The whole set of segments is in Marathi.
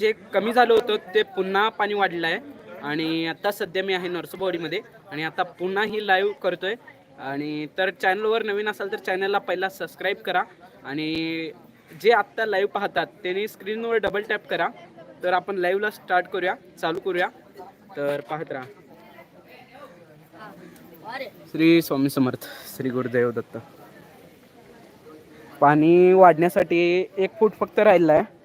जे कमी झालं होतं ते पुन्हा पाणी वाढलं आहे. आणि आता सध्या मी आहे नरसोबावाडीमध्ये आणि आता पुन्हा ही लाईव्ह करतोय. आणि तर चॅनलवर नवीन असाल तर चॅनलला पहिला सबस्क्राईब करा. आणि जे आत्ता लाईव्ह पाहतात त्यांनी स्क्रीनवर डबल टॅप करा. तर आपण लाईव्हला स्टार्ट करूया. चालू करूया. तर पाहत राहा. श्री स्वामी समर्थ श्री गुरुदेव दत्त. पाणी वाढण्यासाठी एक फूट फक्त राहिला आहे.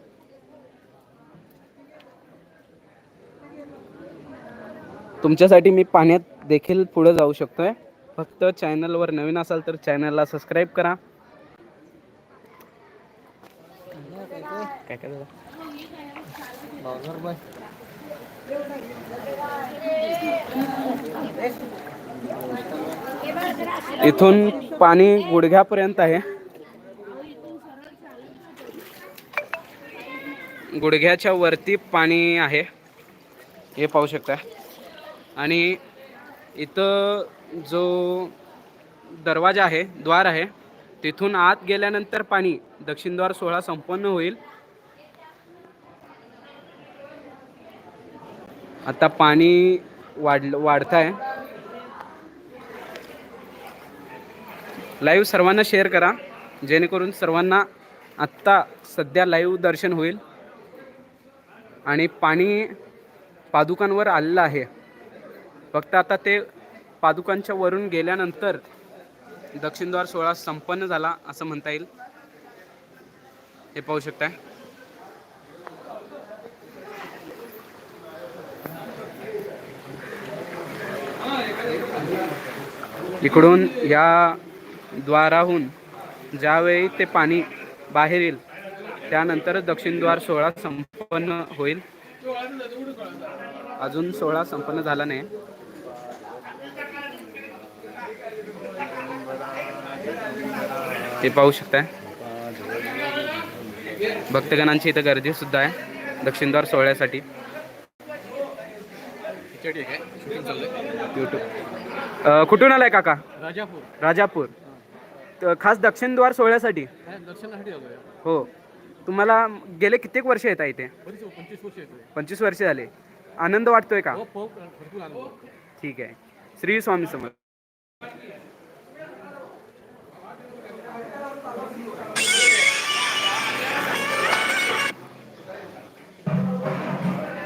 तुमच्यासाठी मी पाण्यात देखील पुढे जाऊ शकतोय. फक्त चॅनलवर नवीन असाल तर चॅनलला सबस्क्राईब करा. काय काय इथून पाणी गुडघ्यापर्यंत आहे. गुडघ्याच्या वरती पाणी आहे. हे पाहू शकता आणि इथं जो दरवाजा आहे द्वार आहे तिथून आत गेल्यानंतर पाणी दक्षिण द्वार सोहळा संपन्न होईल. आता पाणी वाढ वाढत आहे लाईव्ह सर्वांना शेअर करा जेणेकरून सर्वांना आत्ता सध्या लाईव्ह दर्शन होईल. आणि पाणी पादुकांवर आलेलं आहे. फक्त आता ते पादुकांच्या वरून गेल्यानंतर दक्षिणद्वार सोहळा संपन्न झाला असं म्हणता येईल. हे पाहू शकताय. इकडून या द्वाराहून ज्यावेळी ते पाणी बाहेर येईल त्यानंतर दक्षिणद्वार सोहळा संपन्न होईल. अजून सोहळा संपन्न झाला नाही. हे पाहू शकताय. भक्तगणांची इथं गर्दी सुद्धा आहे. दक्षिणद्वार सोहळ्यासाठी. युट्यूब कुठून आलाय काका? राजापूर. राजापूर. त- खास दक्षिणद्वार सोहळ्यासाठी? हो. तुम्हाला गेले कित्येक वर्ष येत आहे इथे? बरीच पंचवीस वर्ष झाले. आनंद वाटतोय का? हो आनंद. ठीक आहे. श्री स्वामी समर्थ.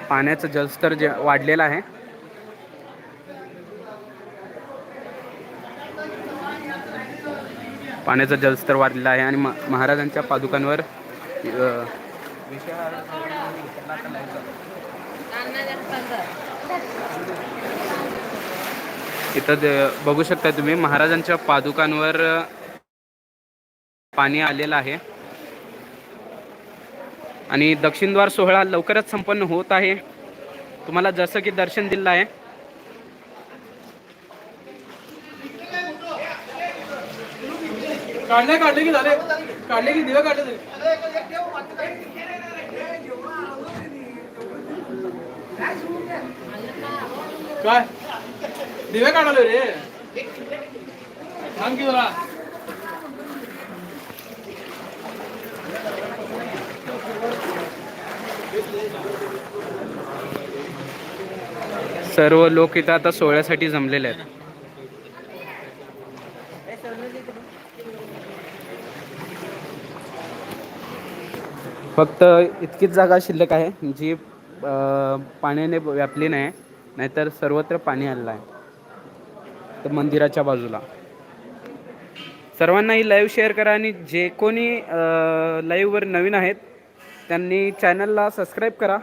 पाण्याचं जलस्तर जे वाढलेलं आहे. पाण्याचं जलस्तर वाढलेलं आहे आणि म- महाराजांच्या पादुकांवर इथं बघू शकता तुम्ही महाराजांच्या पादुकांवर पाणी आलेलं आहे. आणि दक्षिणद्वार सोहळा लवकरच संपन्न होत आहे. तुम्हाला जसं की दर्शन दिलं आहे. काढले काढले की झाले? काढले की दिवे काढले काय? दिवे काढले रे. सांग की सर्व लोक इथं आता सोहळ्यासाठी जमलेले आहेत. फक्त इतकीच जागा शिल्लक आहे जी पाण्याने व्यापली नाही नाहीतर सर्वत्र पाणी आलेलं आहे. तर मंदिराच्या बाजूला. सर्वांना ही लाईव्ह शेअर करा आणि जे कोणी लाईव्हवर नवीन आहेत त्यांनी चॅनलला सबस्क्राईब करा.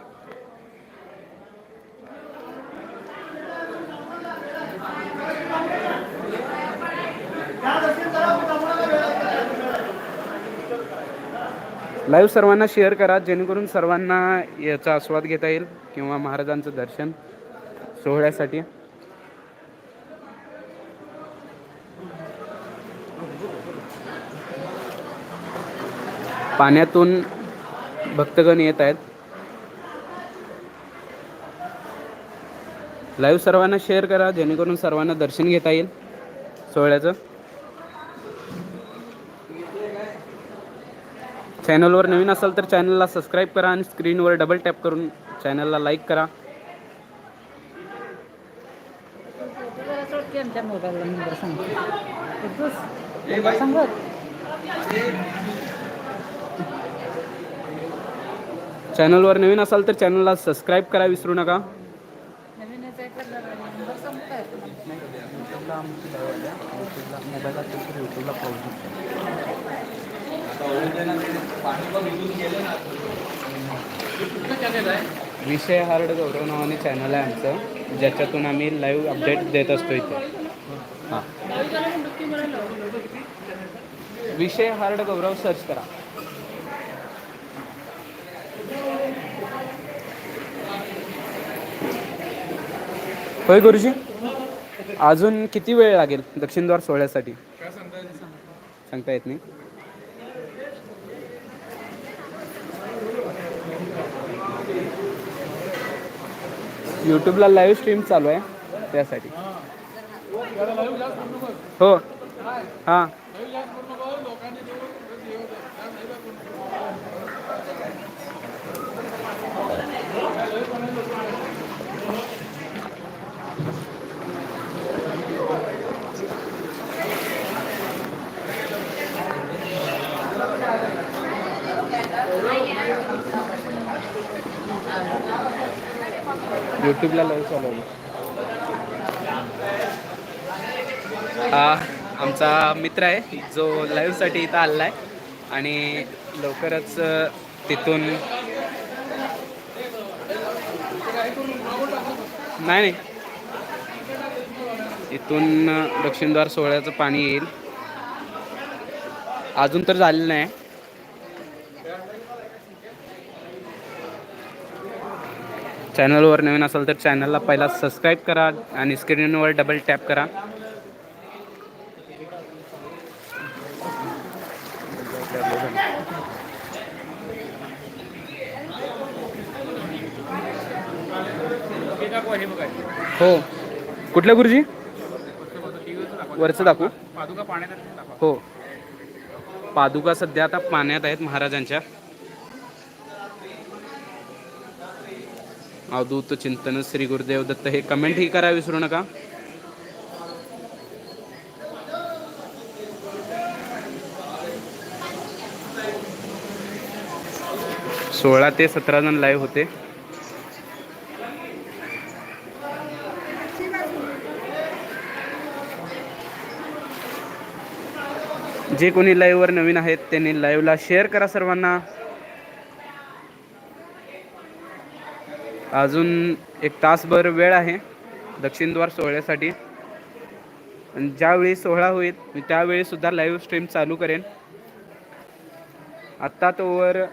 लाईव्ह सर्वांना शेअर करा जेणेकरून सर्वांना याचा आस्वाद घेता येईल किंवा महाराजांचं दर्शन सोहळ्यासाठी. पाण्यातून भक्तगण येत आहेत. लाईव्ह सर्वांना शेअर करा जेणेकरून सर्वांना दर्शन घेता येईल सोहळ्याचं. चॅनलवर नवीन असाल तर चॅनलला सबस्क्राईब करा आणि स्क्रीनवर डबल टॅप करून चॅनलला लाईक करा. चॅनलवर नवीन असाल तर चॅनलला सबस्क्राईब करा विसरू नका. नवीन विषय हार्ड गौरव नावाने चॅनल आहे आमचं ज्याच्यातून आम्ही लाईव्ह अपडेट देत असतो इथे. हां. विषय हार्ड गौरव सर्च करा. होय गुरुजी? अजून किती वेळ लागेल दक्षिणद्वार सोहळ्यासाठी? सांगता येत नाही. यूट्यूबला लाईव्ह स्ट्रीम चालू आहे त्यासाठी. हो. हां. यूट्यूबला लाईव्ह चालू आहे. हा आमचा मित्र आहे जो लाईव्हसाठी इथं आलेला आहे आणि लवकरच तिथून नाही नाही. इथून दक्षिणद्वार सोहळ्याचं पाणी येईल. अजून तर झालेलं नाही. चॅनलवर नवीन असाल तर चॅनलला पहिला सबस्क्राईब करा आणि स्क्रीनवर डबल टॅप करा. हो. कुठल्या गुरुजी? वरचं दाखवू. पादुका पाण्यात हो. पादुका सध्या आता पाण्यात आहेत महाराजांच्या. अवधूत चिंतन श्री गुरुदेव दत्त. हे कमेंट ही करा विसरू नका. सोळा ते सतरा जण लाईव्ह होते. जे कोणी लाईव्हवर नवीन आहेत त्यांनी लाईव्हला शेअर करा सर्वांना. अजून एक तासभर वेळ आहे दक्षिणद्वार सोहळ्यासाठी. आणि ज्यावेळी सोहळा होईल मी त्यावेळीसुद्धा लाईव्ह स्ट्रीम चालू करेन. आत्ता तोवर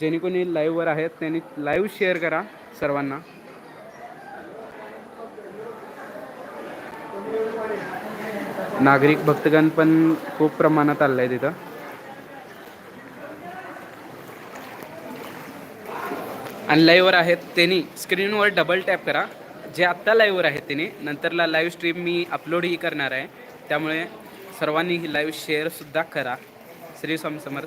जेणे कोणी लाईव्हवर आहेत त्यांनी लाईव्ह शेअर करा सर्वांना. नागरिक भक्तगण पण खूप प्रमाणात आलं आहे तिथं आणि लाईव्हवर आहेत त्यांनी. स्क्रीनवर डबल टॅप करा. जे आत्ता लाईव्हवर आहेत त्यांनी. नंतरला लाईव्ह स्ट्रीम मी अपलोडही करणार आहे. त्यामुळे सर्वांनी ही लाईव्ह शेअरसुद्धा करा. श्री स्वामी समर्थ.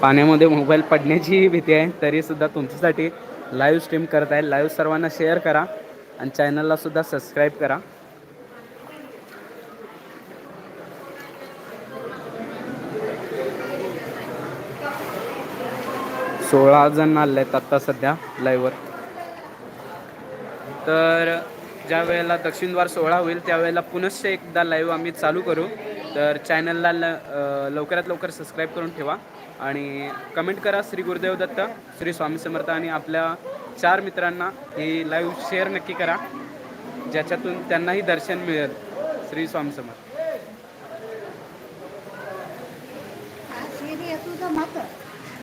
पाण्यामध्ये मोबाईल पडण्याची भीती आहे. तरीसुद्धा तुमच्यासाठी लाईव्ह स्ट्रीम करत आहे. लाईव्ह सर्वांना शेअर करा आणि चॅनलला सुद्धा सबस्क्राईब करा. सोळा जण आले आहेत आत्ता सध्या लाईव्हवर तर ज्या वेळेला दक्षिणद्वार सोहळा होईल त्यावेळेला पुनश्च एकदा लाईव्ह आम्ही चालू करू. तर चॅनलला ल लवकरात लवकर सबस्क्राईब करून ठेवा. आणि कमेंट करा श्री गुरुदेव दत्त श्री स्वामी समर्थ आणि आपल्या चार मित्रांना ही लाईव्ह शेअर नक्की करा ज्याच्यातून त्यांनाही दर्शन मिळेल. श्री स्वामी समर्थ.